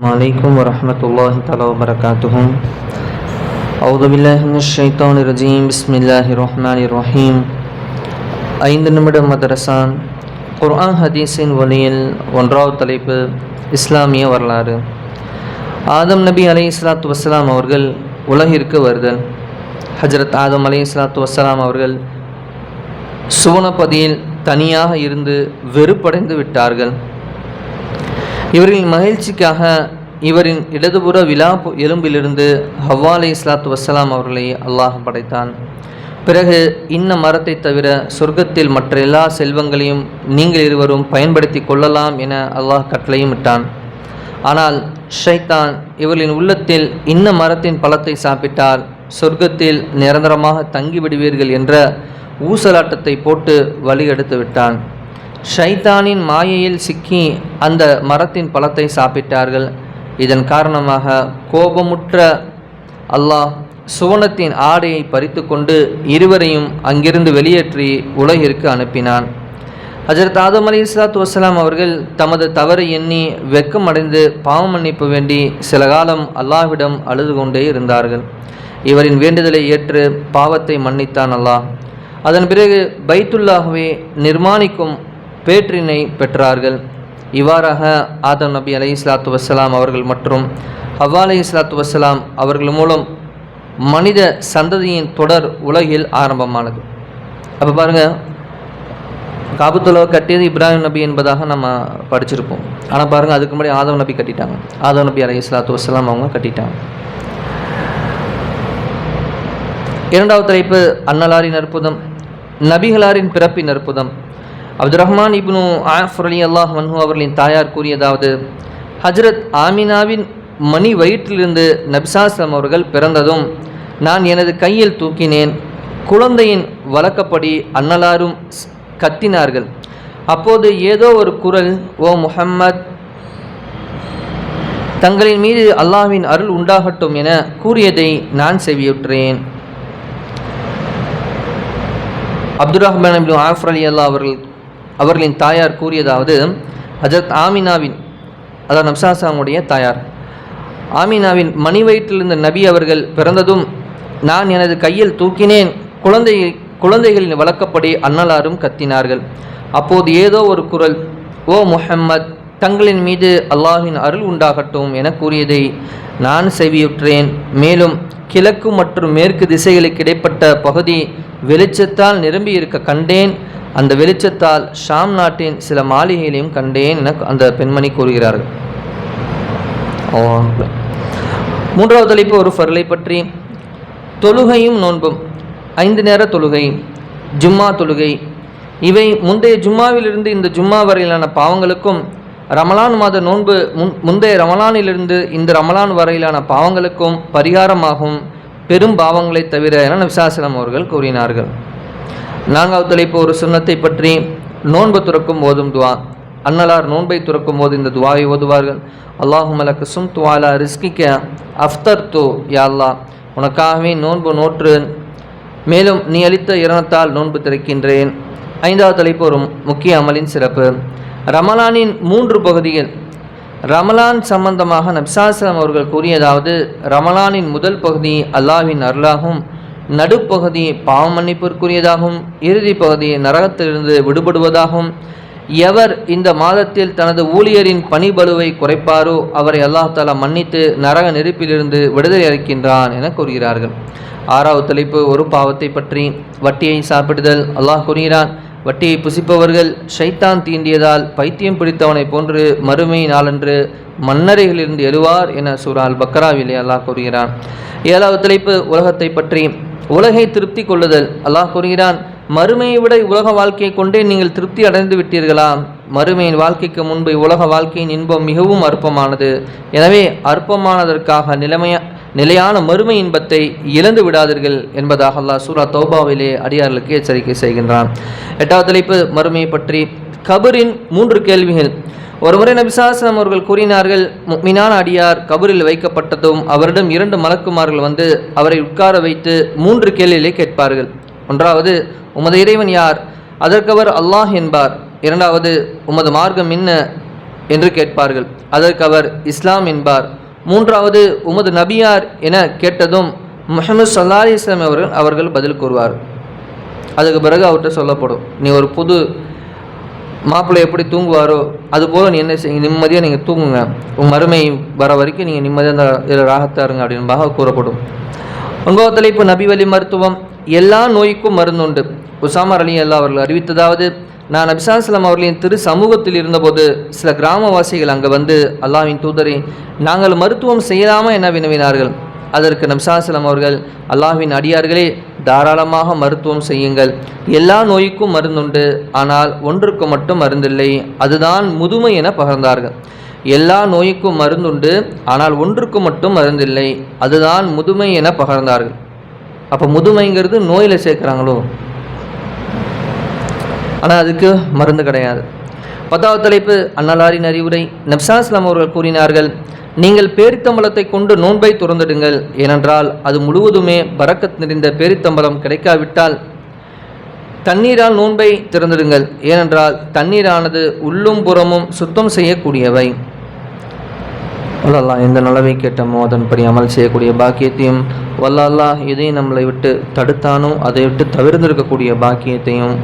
عليكم ورحمة الله تعالى وبركاته أعوذ بالله من الشيطان الرجيم بسم الله الرحمن الرحيم ஐந்து நிமிட மதரசான் குர்ஆன் ஹதீஸின் வழியில் ஒன்றாவது தலைப்பு இஸ்லாமிய வரலாறு ஆதம் நபி அலை இஸ்லாத்து வசலாம் அவர்கள் உலகிற்கு வருதல் ஹஜரத் ஆதம் அலை இஸ்லாத்து வசலாம் அவர்கள் சுவனப்பதியில் தனியாக இருந்து வெறுப்படைந்து விட்டார்கள் இவரின் மகிழ்ச்சிக்காக இவரின் இடதுபுற விழா எலும்பிலிருந்து ஹவ்வா அலை இஸ்லாத்து வசலாம் அவர்களை அல்லாஹ் படைத்தான். பிறகு இன்ன மரத்தை தவிர சொர்க்கத்தில் மற்ற எல்லா செல்வங்களையும் நீங்கள் இருவரும் பயன்படுத்தி கொள்ளலாம் என அல்லாஹ் கட்டளையும் இட்டான். ஆனால் ஷைத்தான் இவர்களின் உள்ளத்தில் இன்ன மரத்தின் பழத்தை சாப்பிட்டால் சொர்க்கத்தில் நிரந்தரமாக தங்கிவிடுவீர்கள் என்ற ஊசலாட்டத்தை போட்டு வழி எடுத்து விட்டான். ஷைத்தானின் மாயையில் சிக்கி அந்த மரத்தின் பழத்தை சாப்பிட்டார்கள். இதன் காரணமாக கோபமுற்ற அல்லாஹ் சுவனத்தின் ஆடையை பறித்து கொண்டு இருவரையும் அங்கிருந்து வெளியேற்றி உலகிற்கு அனுப்பினான். ஹஜரத் ஆதம் அலி இஸ்லாத்து வசலாம் அவர்கள் தமது தவறை எண்ணி வெக்கம் அடைந்து பாவம் மன்னிப்பு வேண்டி சில காலம் அல்லாஹ்விடம் அழுது கொண்டே இருந்தார்கள். இவரின் வேண்டுதலை ஏற்று பாவத்தை மன்னித்தான் அல்லாஹ். அதன் பிறகு பைத்துல்லாகவே நிர்மாணிக்கும் பேற்றினை பெற்றார்கள். இவ்வாறாக ஆதம் நபி அலி இஸ்லாத்து வசலாம் அவர்கள் மற்றும் ஹவ்வா இஸ்லாத்து வசலாம் அவர்கள் மூலம் மனித சந்ததியின் தொடர் உலகில் ஆரம்பமானது. அப்போ பாருங்கள் காபத்துல்லாவை கட்டியது இப்ராஹிம் நபி என்பதாக நம்ம படிச்சிருப்போம். ஆனால் பாருங்கள் அதுக்கு முன்னாடி ஆதவ நபி கட்டிட்டாங்க. ஆதவ நபி அலி இஸ்லாத்து வசலாம் அவங்க கட்டிட்டாங்க. இரண்டாவது தலைப்பு அன்னலாரின் அற்புதம் நபிகளாரின் பிறப்பின் அற்புதம். அப்து ரஹ்மான் இப்னு ஆஃப் அலி அல்லாஹ் மன்ஹு அவர்களின் தாயார் கூறியதாவது ஹஜ்ரத் ஆமினாவின் மணி வயிற்றிலிருந்து நபிசாஸ்லம் அவர்கள் பிறந்ததும் நான் எனது கையில் தூக்கினேன். குழந்தையின் வழக்கப்படி அன்னலாரும் கத்தினார்கள். அப்போது ஏதோ ஒரு குரல் ஓ முஹம்மத் தங்களின் மீது அல்லாஹ்வின் அருள் உண்டாகட்டும் என கூறியதை நான் செவியுற்றேன். அப்துல் ரஹ்மான் அப்துல் ஆஃப் அலி அல்லா அவர்கள் அவர்களின் தாயார் கூறியதாவது ஹஜரத் ஆமினாவின் அதாவது நப்சாசாமுடைய தாயார். ஆமினாவின் மணி வயிற்றிலிருந்த நபி அவர்கள் பிறந்ததும் நான் எனது கையில் தூக்கினேன். குழந்தை குழந்தைகளின் வழக்கப்படி அன்னலாரும் கத்தினார்கள். அப்போது ஏதோ ஒரு குரல் ஓ முஹம்மத் தங்களின் மீது அல்லாஹின் அருள் உண்டாகட்டும் என கூறியதை நான் செவியுற்றேன். மேலும் கிழக்கு மற்றும் மேற்கு திசைகளுக்கு இடைப்பட்ட பகுதி வெளிச்சத்தால் நிரம்பி இருக்க கண்டேன். அந்த வெளிச்சத்தால் ஷாம் நாட்டின் சில மாளிகைகளையும் கண்டேன் என அந்த பெண்மணி கூறுகிறார்கள். மூன்றாவது தலைப்பு ஒரு ஃபர்லை பற்றி. தொழுகையும் நோன்பும். ஐந்து நேர தொழுகை ஜும்மா தொழுகை. இவை முந்தைய ஜும்மாவிலிருந்து இந்த ஜும்மா வரையிலான பாவங்களுக்கும் ரமலான் மாத நோன்பு முன் முந்தைய ரமலானிலிருந்து இந்த ரமலான் வரையிலான பாவங்களுக்கும் பரிகாரமாகும் பெரும் பாவங்களை தவிர என விசாசனம் அவர்கள் கூறினார்கள். நான்காவது தலைப்பு ஒரு சுண்ணத்தை பற்றி நோன்பு துறக்கும் போதும் துவா. அன்னலார் நோன்பை துறக்கும் போது இந்த துவாவை ஓதுவார்கள். அல்லாஹு மலக்கு சும் துவாலா ரிஸ்கிக்க அஃப்தர் தூ யா உனக்காகவே நோன்பு நோற்று. மேலும் நீ அளித்த இரணத்தால் நோன்பு திறக்கின்றேன். ஐந்தாவது தலைப்பு ஒரு முக்கிய அமலின் சிறப்பு. ரமலானின் மூன்று பகுதிகள் ரமலான் சம்பந்தமாக நப்சாஸ்லாம் அவர்கள் கூறியதாவது ரமலானின் முதல் பகுதி அல்லாவின் அருளாகும். நடுப்பகுதி பாவ மன்னிப்பிற்குரியதாகவும் இறுதி பகுதி நரகத்திலிருந்து விடுபடுவதாகவும் எவர் இந்த மாதத்தில் தனது ஊழியரின் பணிபலுவை குறைப்பாரோ அவரை அல்லாஹாலா மன்னித்து நரக நெருப்பிலிருந்து விடுதலை அளிக்கின்றான் என கூறுகிறார்கள். ஆறாவது தலைப்பு ஒரு பாவத்தை பற்றி. வட்டியை சாப்பிடுதல் அல்லாஹ் கூறுகிறான் வட்டியை புசிப்பவர்கள் ஷைத்தான் தீண்டியதால் பைத்தியம் பிடித்தவனை போன்று மறுமை நாளன்று மன்னரைகளிலிருந்து எழுவார் என சூறால் பக்ராவிலே அல்லாஹ் கூறுகிறான். ஏழாவது தலைப்பு உலகத்தை பற்றி. உலகை திருப்தி கொள்ளுதல். அல்லாஹ் கூறுகிறான் மறுமையை விட உலக வாழ்க்கையை கொண்டே நீங்கள் திருப்தி அடைந்து விட்டீர்களா? மறுமையின் வாழ்க்கைக்கு முன்பு உலக வாழ்க்கையின் இன்பம் மிகவும் அற்பமானது. எனவே அற்பமானதற்காக நிலைமைய நிலையான மறுமை இன்பத்தை இழந்து விடாதீர்கள் என்பதாக அல்லாஹ் சூரா தௌபாவிலே அடியார்களுக்கு எச்சரிக்கை செய்கின்றான். எட்டாவது தலைப்பு மறுமையை பற்றி. கபரின் மூன்று கேள்விகள். ஒருமுறை நபிசாசனம் அவர்கள் கூறினார்கள் மீனான அடியார் கபரில் வைக்கப்பட்டதும் அவரிடம் இரண்டு மலக்குமார்கள் வந்து அவரை உட்கார வைத்து மூன்று கேள்விகளை கேட்பார்கள். ஒன்றாவது உமது இறைவன் யார்? அதற்கவர் அல்லாஹ் என்பார். இரண்டாவது உமது மார்க்கம் என்ன? என்று கேட்பார்கள். அதற்கு அவர் இஸ்லாம் என்பார். மூன்றாவது உமது நபியார் என கேட்டதும் முஹம்மது சல்லா இஸ்லாம் அவர்கள் அவர்கள் பதில் கூறுவார் அதுக்கு பிறகு அவர்கிட்ட சொல்லப்படும் நீ ஒரு புது மாப்பிள்ளை எப்படி தூங்குவாரோ அதுபோல் நீ என்ன செய்யுங்க நிம்மதியாக நீங்கள் தூங்குங்க. உங்கள் மறுமை வர வரைக்கும் நீங்கள் நிம்மதியாக அந்த இதில் அப்படின்பாக கூறப்படும். ஒன்பதாவது தலைப்பு நபிவழி மருத்துவம் எல்லா நோய்க்கும் மருந்துண்டு. உசாமர் அலி அல்லா அவர்கள் அறிவித்ததாவது நான் நபிசாஸ்லாம் அவர்களின் திரு சமூகத்தில் இருந்தபோது சில கிராமவாசிகள் அங்கே வந்து அல்லாவின் தூதரை நாங்கள் மருத்துவம் செய்யலாமா என வினவினார்கள். அதற்கு நபிசாஸ்லாம் அவர்கள் அல்லாஹ்வின் அடியார்களே தாராளமாக மருத்துவம் செய்யுங்கள். எல்லா நோய்க்கும் மருந்துண்டு. ஆனால் ஒன்றுக்கு மட்டும் மருந்தில்லை. அதுதான் முதுமை என பகர்ந்தார்கள். எல்லா நோய்க்கும் மருந்துண்டு. ஆனால் ஒன்றுக்கு மட்டும் மருந்தில்லை. அதுதான் முதுமை என பகர்ந்தார்கள். அப்போ முதுமைங்கிறது நோயில் சேர்க்குறாங்களோ? ஆனால் அதுக்கு மருந்து கிடையாது. பத்தாவது தலைப்பு அன்னலாரின் அறிவுரை. நப்சாஸ்லாம் அவர்கள் கூறினார்கள் நீங்கள் பேரித்தம்பலத்தை கொண்டு நோன்பை துறந்திடுங்கள். ஏனென்றால் அது முழுவதுமே பறக்கத் நிறைந்த பேரித்தம்பலம் கிடைக்காவிட்டால் தண்ணீரால் நோன்பை திறந்துடுங்கள். ஏனென்றால் தண்ணீரானது உள்ளும் புறமும் சுத்தம் செய்யக்கூடியவை. வல்லல்லா எந்த நலவை கேட்டமோ அதன்படி அமல் செய்யக்கூடிய பாக்கியத்தையும் வல்லல்லா எதையும் நம்மளை விட்டு தடுத்தானோ அதை விட்டு தவிர்ந்திருக்கக்கூடிய பாக்கியத்தையும்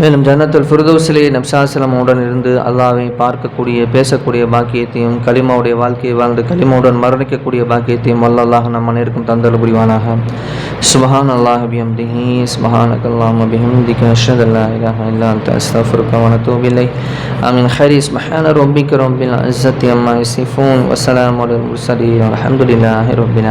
மேலும் ஜன்னத்துல் ஃபிர்தோஸிலே நப்சாசலமுடன் இருந்து அல்லாவை பார்க்கக்கூடிய பேசக்கூடிய பாக்கியத்தையும் கலிமாவுடைய வாழ்க்கையை வாழ்ந்து கலிமாவுடன் மரணிக்கக்கூடிய பாக்கியத்தையும் வல்லல்லாஹ் நம் அனைவருக்கும் தந்தல் புரிவானாக சுபஹான் அல்லாஹ் பிஹம்திஹி சுபஹானக அல்லாஹ் பிஹம்திக அஷ்ஹது அல்லா இலாஹ இல்லா அந்த அஸ்தக்ஃபிருக வ நத்தூபு இலைக். ஹரிஸ் ஹரி சுப்ஹான ரப்பிக ரப்பில் இஸ்ஸத்தி அம்மா யசிஃபூன். வசலாம் ஸலாமு அலல் முர்சலீன். வல்ஹம்துலில்லாஹி ரப்பில்